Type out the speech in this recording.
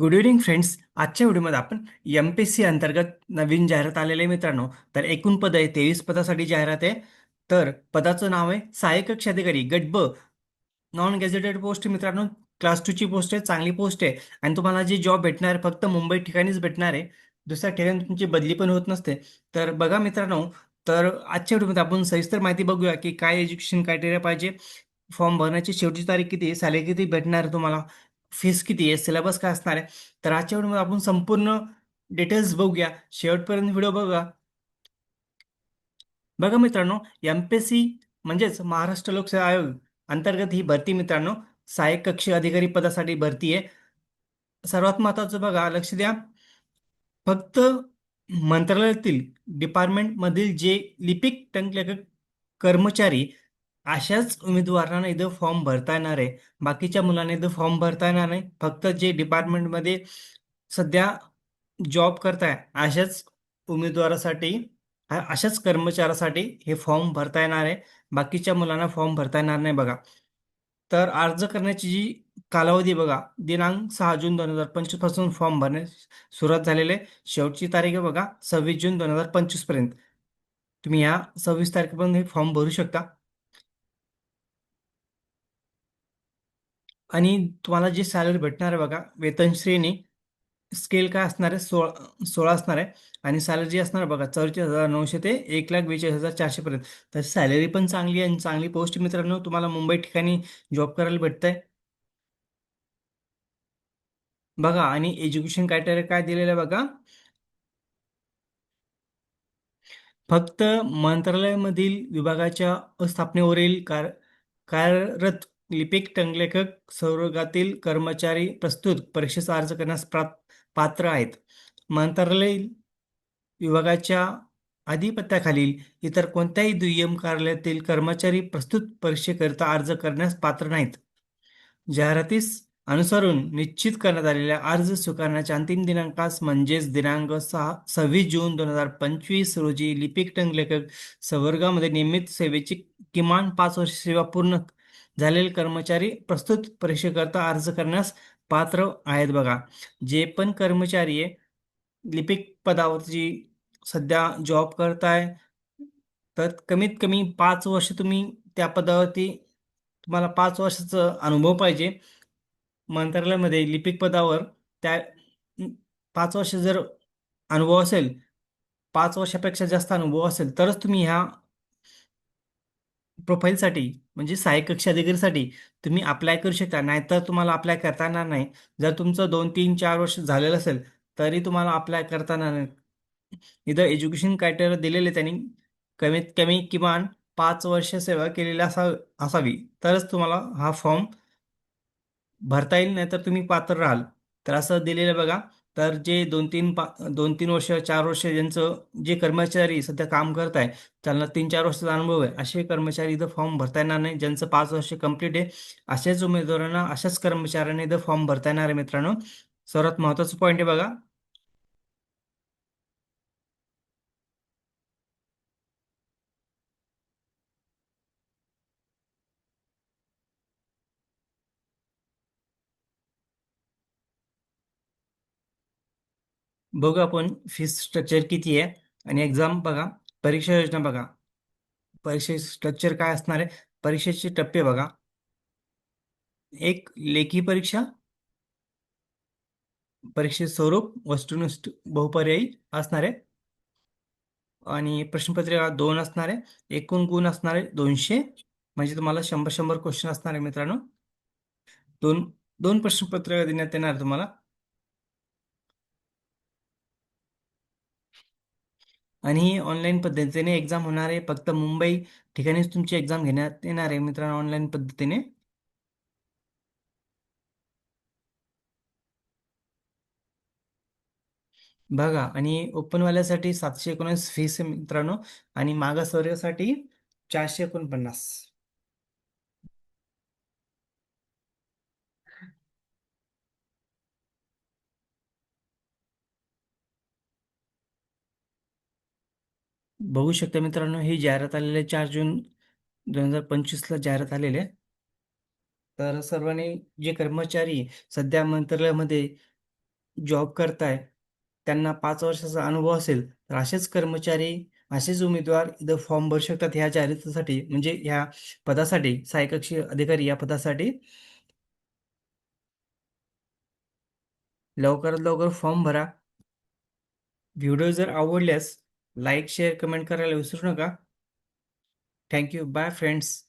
Good evening friends आजच्या व्हिडिओमध्ये आपण एम पी सी अंतर्गत नवीन जाहिरात आलेले आहे मित्रांनो. तर एकूण पद आहे तेवीस पदासाठी जाहिरात आहे. तर पदाचं नाव आहे सहाय्यक कक्ष अधिकारी गट ब नॉन गॅझेटेड पोस्ट मित्रांनो क्लास टूची पोस्ट आहे चांगली पोस्ट आहे. आणि तुम्हाला जी जॉब भेटणार आहे फक्त मुंबई ठिकाणीच भेटणार आहे. दुसऱ्या ठिकाणी तुमची बदली पण होत नसते. तर बघा मित्रांनो तर आजच्या व्हिडिओमध्ये आपण सविस्तर माहिती बघूया की काय एज्युकेशन क्रायटेरिया पाहिजे. फॉर्म भरण्याची शेवटची तारीख किती सॅलरी किती भेटणार तुम्हाला. फीस किती आहे? सिलेबस काय असणार आहे? तर आजच्या व्हिडिओमध्ये आपण संपूर्ण डिटेल्स बघूया. शेवटपर्यंत व्हिडिओ बघा. बघा मित्रांनो एम पी सी म्हणजेच महाराष्ट्र लोकसेवा आयोग अंतर्गत ही भरती मित्रांनो. सहाय्यक कक्ष अधिकारी पदासाठी भरती आहे. सर्वात महत्वाचं बघा लक्ष द्या. फक्त मंत्रालयातील डिपार्टमेंटमधील जे लिपिक टंकलेखक कर्मचारी अशाच उमेदवारांना इथं फॉर्म भरता येणार आहे. बाकीच्या मुलांना इथं फॉर्म भरता येणार नाही. फक्त जे डिपार्टमेंटमध्ये सध्या जॉब करताय अशाच उमेदवारासाठी अशाच कर्मचाऱ्यासाठी हे फॉर्म भरता येणार आहे. बाकीच्या मुलांना फॉर्म भरता येणार नाही बघा. तर अर्ज करण्याची जी कालावधी बघा दिनांक सहा जून दोन हजार पंचवीसपासून फॉर्म भरण्यास सुरुवात झालेले आहे. शेवटची तारीख आहे बघा सव्वीस जून दोन हजार पंचवीसपर्यंत. तुम्ही या सव्वीस तारखेपर्यंत हे फॉर्म भरू शकता. आणि तुम्हाला जी सॅलरी भेटणार आहे बघा वेतन श्रेणी स्केल काय असणार आहे? सोळा सोळा असणार आहे. आणि सॅलरी जी असणार बघा चौवेचाळीस हजार नऊशे ते एक लाख बेचाळीस हजार चारशे पर्यंत. तर सॅलरी पण चांगली आहे आणि चांगली पोस्ट मित्रांनो. तुम्हाला मुंबई ठिकाणी जॉब करायला भेटत आहे बघा आणि एज्युकेशन क्रायटेरिया काय दिलेलं आहे बघा? फक्त मंत्रालयामधील विभागाच्या स्थापनेवरील कार कार्यरत लिपिक टंगलेखक संवर्गातील कर्मचारी प्रस्तुत परीक्षेचा अर्ज करण्यास प्रा पात्र आहेत. मंत्रालय विभागाच्या अधिपत्याखालील इतर कोणत्याही दुय्यम कार्यालयातील कर्मचारी प्रस्तुत परीक्षेकरिता अर्ज करण्यास पात्र नाहीत. जाहिरातीस अनुसरून निश्चित करण्यात आलेल्या अर्ज स्वीकारण्याच्या अंतिम दिनांकास म्हणजेच दिनांक सहा सव्वीस जून दोन हजार पंचवीस रोजी लिपिक टंकलेखक संवर्गामध्ये नियमित सेवेची किमान पाच वर्ष सेवा पूर्ण झालेले कर्मचारी प्रस्तुत परीक्षेकरता अर्ज करण्यास पात्र आहेत बघा. जे पण कर्मचारी आहे लिपिक पदावरची सध्या जॉब करताय तर कमीत कमी पाच वर्ष तुम्ही त्या पदावरती तुम्हाला पाच वर्षाचा अनुभव पाहिजे. मंत्रालयामध्ये लिपिक पदावर त्या पाच वर्ष जर अनुभव असेल पाच वर्षापेक्षा जास्त अनुभव असेल तरच तुम्ही ह्या प्रोफाईलसाठी म्हणजे सहाय्यक कक्षा अधिकारीसाठी तुम्ही अप्लाय करू शकता. नाहीतर तुम्हाला अप्लाय करता येणार नाही. जर तुमचं दोन तीन चार वर्ष झालेलं असेल तरी तुम्हाला अप्लाय करता येणार नाही. इथं एज्युकेशन क्रायटेरिया दिलेले त्यांनी कमीत कमी किमान पाच वर्ष सेवा केलेली असा असावी. तरच तुम्हाला हा फॉर्म भरता येईल नाहीतर तुम्ही पात्र राहाल. तर असं दिलेलं बघा. तर जे दोन तीन पा दोन तीन वर्ष चार वर्ष ज्यांचं जे कर्मचारी सध्या काम करत आहे त्यांना तीन चार वर्षाचा अनुभव आहे असे कर्मचारी इथं फॉर्म भरता येणार नाही. ज्यांचं पाच वर्ष कंप्लीट आहे अशाच उमेदवारांना अशाच कर्मचाऱ्यांना इथं फॉर्म भरता येणार आहे मित्रांनो. सर्वात महत्त्वाचं पॉईंट आहे बघा बघू आपण फीस स्ट्रक्चर किती आहे. आणि एक्झाम बघा परीक्षा योजना बघा. परीक्षे स्ट्रक्चर काय असणार आहे? परीक्षेचे टप्पे बघा. एक लेखी परीक्षा. परीक्षेचे स्वरूप वस्तुनिष्ठ बहुपर्यायी असणार आहे. आणि प्रश्नपत्रिका दोन असणार आहे. एकूण गुण असणार आहे दोनशे. म्हणजे तुम्हाला शंभर शंभर क्वेश्चन असणार आहे मित्रांनो. दोन दोन प्रश्नपत्रिका देण्यात येणार तुम्हाला. आणि ही ऑनलाईन पद्धतीने एक्झाम होणार आहे फक्त मुंबई ठिकाणीच तुमची एक्झाम घेण्यात येणार आहे मित्रांनो ऑनलाईन पद्धतीने. बघा आणि ओपनवाल्यासाठी सातशे एकोणीस फीस आहे मित्रांनो आणि मागासवर्गासाठी चारशे एकोणपन्नास. बघू शकता मित्रांनो ही जाहिरात आलेली आहे चार जून दोन हजार पंचवीसला जाहिरात आलेली आहे तर सर्वांनी जे कर्मचारी सध्या मंत्रालयामध्ये जॉब करताय त्यांना पाच वर्षाचा अनुभव असेल तर असेच कर्मचारी असेच उमेदवार इथं फॉर्म भरू शकतात ह्या जाहिरातीसाठी म्हणजे ह्या पदासाठी सहाय्यक कक्षी अधिकारी या पदासाठी. लवकरात लवकर फॉर्म भरा. व्हिडिओ जर आवडल्यास लाईक शेअर कमेंट करायला विसरू नका. Thank you bye friends